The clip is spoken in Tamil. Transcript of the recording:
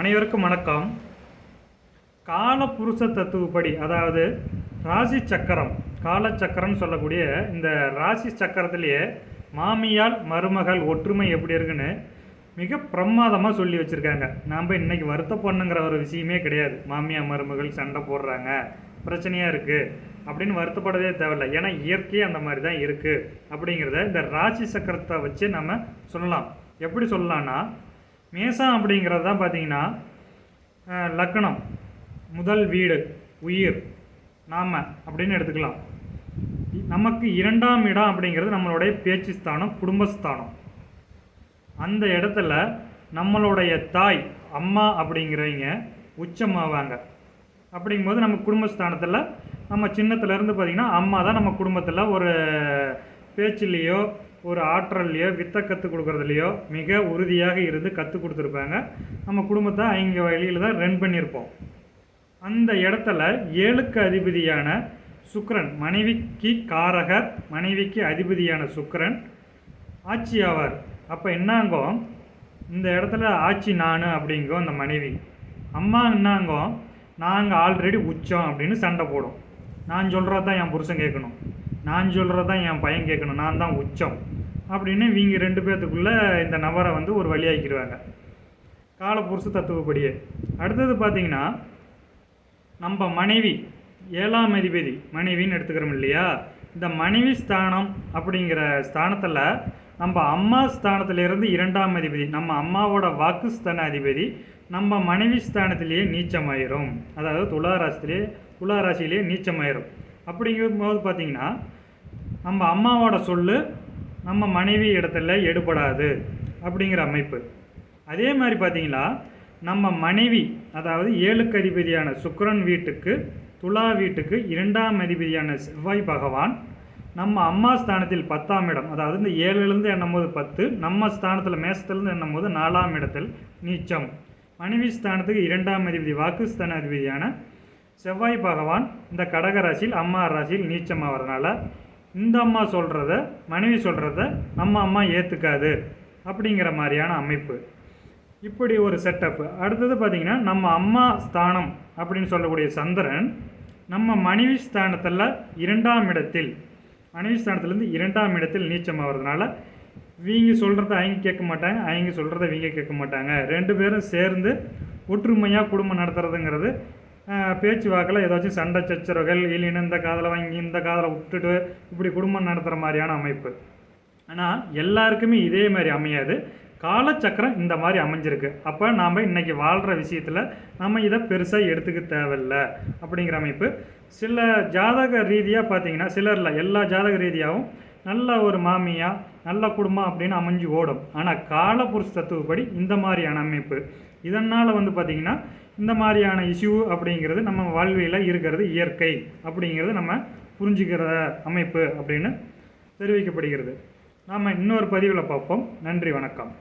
அனைவருக்கும் வணக்கம். காலபுருஷ தத்துவப்படி அதாவது ராசி சக்கரம் காலச்சக்கரம்னு சொல்லக்கூடிய இந்த ராசி சக்கரத்திலேயே மாமியால் மருமகள் ஒற்றுமை எப்படி இருக்குன்னு மிக பிரமாதமாக சொல்லி வச்சுருக்காங்க. நாம் இன்னைக்கு வருத்தப்படணுங்கிற ஒரு விஷயமே கிடையாது. மாமியார் மருமகள் சண்டை போடுறாங்க பிரச்சனையாக இருக்குது அப்படின்னு வருத்தப்படவே தேவையில்லை. ஏன்னா இயற்கையே அந்த மாதிரி தான் இருக்குது அப்படிங்கிறத இந்த ராசி சக்கரத்தை வச்சு நம்ம சொல்லலாம். எப்படி சொல்லலாம்னா மேசம் அப்படிங்கிறது தான் பார்த்தீங்கன்னா லக்னம் முதல் வீடு உயிர் நாம அப்படின்னு எடுத்துக்கலாம். நமக்கு இரண்டாம் இடம் அப்படிங்கிறது நம்மளுடைய பேச்சு ஸ்தானம் குடும்பஸ்தானம் அந்த இடத்துல நம்மளுடைய தாய் அம்மா அப்படிங்கிறவங்க உச்சமாவாங்க. அப்படிங்கும்போது நம்ம குடும்பஸ்தானத்தில் நம்ம சின்னத்துலேருந்து பார்த்திங்கன்னா அம்மா தான் நம்ம குடும்பத்தில் ஒரு பேச்சுலேயோ ஒரு ஆற்றல்லையோ வித்தை கற்றுக் கொடுக்குறதுலையோ மிக உறுதியாக இருந்து கற்றுக் கொடுத்துருப்பாங்க. நம்ம குடும்பத்தை அவங்க வழியில் தான் ரன் பண்ணியிருப்போம். அந்த இடத்துல ஏழுக்கு அதிபதியான சுக்ரன் மனைவிக்கு காரகர் மனைவிக்கு அதிபதியான சுக்ரன் ஆட்சி ஆவார். அப்போ என்னாங்கோ? இந்த இடத்துல ஆட்சி நான் அப்படிங்கோ அந்த மனைவி. அம்மா என்னாங்கோ? நாங்கள் ஆல்ரெடி உச்சம் அப்படின்னு சண்டை போடும். நான் சொல்கிறது தான் என் புருஷன் கேட்கணும். நான் சொல்கிறது தான் என் பையன் கேட்கணும். நான் தான் உச்சம். அப்படின்னு இவங்க ரெண்டு பேர்த்துக்குள்ளே இந்த நபரை வந்து ஒரு வழியாக்கிடுவாங்க காலப்புருஷ தத்துவப்படியே. அடுத்தது பார்த்திங்கன்னா நம்ம மனைவி ஏழாம் அதிபதி மனைவின்னு எடுத்துக்கிறோம் இல்லையா? இந்த மனைவி ஸ்தானம் அப்படிங்கிற ஸ்தானத்தில் நம்ம அம்மா ஸ்தானத்திலிருந்து இரண்டாம் அதிபதி நம்ம அம்மாவோட வாக்கு ஸ்தான அதிபதி நம்ம மனைவி ஸ்தானத்திலேயே நீச்சமாயிரும். அதாவது துலா ராசிலேயே துலா ராசியிலேயே நீச்சமாயிரும். அப்படிங்கும்போது பார்த்தீங்கன்னா நம்ம அம்மாவோட சொல் நம்ம மனைவி இடத்துல எடுபடாது அப்படிங்கிற அமைப்பு. அதே மாதிரி பார்த்தீங்களா நம்ம மனைவி அதாவது ஏழுக்கு அதிபதியான சுக்ரன் வீட்டுக்கு துலா வீட்டுக்கு இரண்டாம் அதிபதியான செவ்வாய் பகவான் நம்ம அம்மா ஸ்தானத்தில் பத்தாம் இடம் அதாவது இந்த ஏழுலேருந்து எண்ணும்போது பத்து நம்ம ஸ்தானத்தில் மேசத்துலேருந்து எண்ணும்போது நாலாம் இடத்தில் நீச்சம். மனைவி ஸ்தானத்துக்கு இரண்டாம் அதிபதி வாக்கு ஸ்தான அதிபதியான செவ்வாய் பகவான் இந்த கடக ராசியில் அம்மா ராசியில் நீச்சம் ஆகிறதுனால இந்த அம்மா சொல்கிறத மனைவி சொல்கிறத நம்ம அம்மா ஏற்றுக்காது அப்படிங்கிற மாதிரியான அமைப்பு. இப்படி ஒரு செட்டப் அடுத்தது பார்த்திங்கன்னா நம்ம அம்மா ஸ்தானம் அப்படின்னு சொல்லக்கூடிய சந்திரன் நம்ம மனைவி ஸ்தானத்தில் இரண்டாம் இடத்தில் மனைவி ஸ்தானத்துலேருந்து இரண்டாம் இடத்தில் நீச்சம் ஆகிறதுனால வீங்க சொல்கிறத அவங்க கேட்க மாட்டாங்க அவங்க சொல்கிறத வீங்க கேட்க மாட்டாங்க. ரெண்டு பேரும் சேர்ந்து ஒற்றுமையாக குடும்பம் நடத்துறதுங்கிறது பேச்சுவாக்கில் பேச்சு வாக்கில் ஏதாச்சும் சண்டை சச்சரவுகள் இல்லைன்னு இந்த காதலை வாங்கி இந்த காதில் விட்டுட்டு இப்படி குடும்பம் நடத்துகிற மாதிரியான அமைப்பு. ஆனால் எல்லாருக்குமே இதே மாதிரி அமையாது. காலச்சக்கரம் இந்த மாதிரி அமைஞ்சிருக்கு. அப்போ நாம் இன்னைக்கு வாழ்கிற விஷயத்தில் நம்ம இதை பெருசாக எடுத்துக்க தேவையில்ல அப்படிங்கிற அமைப்பு. சில ஜாதக ரீதியாக பார்த்தீங்கன்னா சிலரில் எல்லா ஜாதக ரீதியாகவும் நல்ல ஒரு மாமியா நல்ல குடும்பம் அப்படின்னு அமைஞ்சு ஓடும். ஆனால் காலபுருஷ தத்துவப்படி இந்த மாதிரியான அமைப்பு. இதனால் வந்து பார்த்திங்கன்னா இந்த மாதிரியான இஷ்யூ அப்படிங்கிறது நம்ம வாழ்வியில் இருக்கிறது இயற்கை அப்படிங்கிறது நம்ம புரிஞ்சுக்கிற அமைப்பு அப்படின்னு தெரிவிக்கப்படுகிறது. நாம் இன்னொரு பதிவில் பார்ப்போம். நன்றி வணக்கம்.